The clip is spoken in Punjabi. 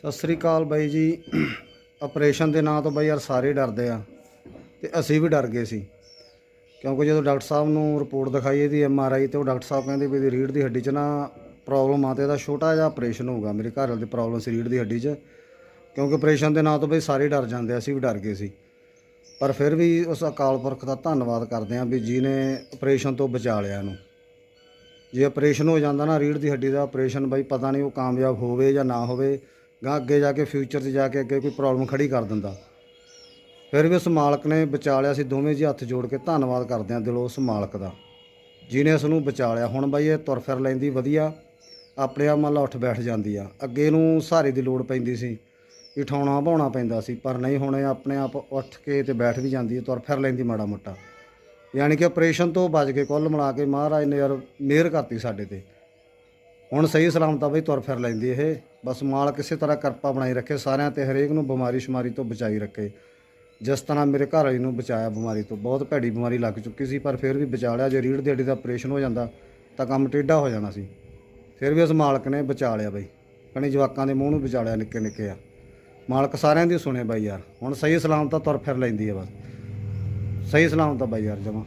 ਸਤਿ ਸ੍ਰੀ ਅਕਾਲ ਬਾਈ ਜੀ। ਆਪਰੇਸ਼ਨ ਦੇ ਨਾਂ ਤੋਂ ਬਾਈ ਯਾਰ ਸਾਰੇ ਡਰਦੇ ਆ ਤੇ ਅਸੀਂ ਵੀ ਡਰ ਗਏ ਸੀ। ਕਿਉਂਕਿ ਜਦੋਂ ਡਾਕਟਰ ਸਾਹਿਬ ਨੂੰ ਰਿਪੋਰਟ ਦਿਖਾਈ ਇਹਦੀ ਐਮ ਆਰ ਆਈ ਤੇ ਉਹ ਡਾਕਟਰ ਸਾਹਿਬ ਕਹਿੰਦੇ ਵੀ ਇਹਦੀ ਰੀੜ੍ਹ ਦੀ ਹੱਡੀ 'ਚ ਨਾ ਪ੍ਰੋਬਲਮ ਆ ਤੇ ਇਹਦਾ ਛੋਟਾ ਜਿਹਾ ਆਪਰੇਸ਼ਨ ਹੋਊਗਾ। ਮੇਰੇ ਘਰ ਵਾਲੇ ਦੀ ਪ੍ਰੋਬਲਮ ਸੀ ਰੀੜ੍ਹ ਦੀ ਹੱਡੀ 'ਚ। ਕਿਉਂਕਿ ਆਪਰੇਸ਼ਨ ਦੇ ਨਾਂ ਤੋਂ ਬਈ ਸਾਰੇ ਡਰ ਜਾਂਦੇ ਅਸੀਂ ਵੀ ਡਰ ਗਏ ਸੀ। ਪਰ ਫਿਰ ਵੀ ਉਸ ਅਕਾਲ ਪੁਰਖ ਦਾ ਧੰਨਵਾਦ ਕਰਦੇ ਆ ਵੀ ਜਿਹਨੇ ਆਪਰੇਸ਼ਨ ਤੋਂ ਬਚਾ ਲਿਆ ਇਹਨੂੰ। ਜੇ ਆਪਰੇਸ਼ਨ ਹੋ ਜਾਂਦਾ ਨਾ ਰੀੜ੍ਹ ਦੀ ਹੱਡੀ ਦਾ ਆਪਰੇਸ਼ਨ ਬਾਈ ਪਤਾ ਨਹੀਂ ਉਹ ਕਾਮਯਾਬ ਹੋਵੇ ਜਾਂ ਨਾ ਹੋਵੇ। ਗਾਂ ਅੱਗੇ ਜਾ ਕੇ ਫਿਊਚਰ 'ਚ ਜਾ ਕੇ ਅੱਗੇ ਕੋਈ ਪ੍ਰੋਬਲਮ ਖੜੀ ਕਰ ਦਿੰਦਾ। ਫਿਰ ਵੀ ਉਸ ਮਾਲਕ ਨੇ ਬਚਾ ਲਿਆ ਸੀ, ਦੋਵੇਂ ਜੀ ਹੱਥ ਜੋੜ ਕੇ ਧੰਨਵਾਦ ਕਰਦੇ ਹਾਂ ਦਿਲੋਂ ਉਸ ਮਾਲਕ ਦਾ। ਜਿਹਨੇ ਇਸ ਨੂੰ ਬਚਾ ਲਿਆ। ਹੁਣ ਬਾਈ ਇਹ ਤੁਰ ਫਿਰ ਲੈਂਦੀ ਵਧੀਆ। ਆਪਣੇ ਆਪ ਮੰਨ ਲਾ ਉੱਠ ਬੈਠ ਜਾਂਦੀ ਆ। ਅੱਗੇ ਨੂੰ ਸਹਾਰੇ ਦੀ ਲੋੜ ਪੈਂਦੀ ਸੀ। ਵੀ ਠਾਉਣਾ ਭਾਉਣਾ ਪੈਂਦਾ ਸੀ। ਪਰ ਨਹੀਂ, ਹੁਣ ਇਹ ਆਪਣੇ ਆਪ ਉੱਠ ਕੇ ਤੇ ਬੈਠ ਵੀ ਜਾਂਦੀ ਹੈ, ਤੁਰ ਫਿਰ ਲੈਂਦੀ ਮਾੜਾ ਮੋਟਾ। ਯਾਨੀ ਕਿ ਆਪਰੇਸ਼ਨ ਤੋਂ ਬਚ ਕੇ ਕੁੱਲ ਮਿਲਾ ਕੇ ਮਹਾਰਾਜ ਨੇ ਯਾਰ ਮਿਹਰ ਕਰਤੀ ਸਾਡੇ ਤੇ। ਹੁਣ ਸਹੀ ਸਲਾਮਤ ਆ ਬਈ, ਤੁਰ ਫਿਰ ਲੈਂਦੀ ਇਹ। ਬਸ ਮਾਲ ਕਿਸੇ ਤਰ੍ਹਾਂ ਕਿਰਪਾ ਬਣਾਈ ਰੱਖੇ, ਸਾਰਿਆਂ ਤੇ ਹਰੇਕ ਨੂੰ ਬਿਮਾਰੀ ਸ਼ਮਾਰੀ ਤੋਂ ਬਚਾਈ ਰੱਖੇ। ਜਿਸ ਤਰ੍ਹਾਂ ਮੇਰੇ ਘਰ ਵਾਲੀ ਨੂੰ ਬਚਾਇਆ ਬਿਮਾਰੀ ਤੋਂ। ਬਹੁਤ ਭੈੜੀ ਬਿਮਾਰੀ ਲੱਗ ਚੁੱਕੀ ਸੀ, ਪਰ ਫਿਰ ਵੀ ਬਚਾ ਲਿਆ। ਜੇ ਰੀੜ ਦੀ ਹੱਡੀ ਦਾ ਆਪਰੇਸ਼ਨ ਹੋ ਜਾਂਦਾ, ਤਾਂ ਕੰਮ ਟੇਢਾ ਹੋ ਜਾਣਾ ਸੀ। ਫਿਰ ਵੀ ਉਸ ਮਾਲਕ ਨੇ ਬਚਾ ਲਿਆ ਬਈ। ਕਣੀ ਜਵਾਕਾਂ ਦੇ ਮੂੰਹ ਨੂੰ ਬਚਾ ਲਿਆ, ਨਿੱਕੇ ਨਿੱਕੇ ਆ। ਮਾਲਕ ਸਾਰਿਆਂ ਦੀ ਸੁਣੇ ਬਾਈ ਯਾਰ। ਹੁਣ ਸਹੀ ਸਲਾਮਤ ਆ, ਤੁਰ ਫਿਰ ਲੈਂਦੀ ਆ ਬਸ। ਸਹੀ ਸਲਾਮਤ ਆ ਬਾਈ ਯਾਰ, ਜਮਾ।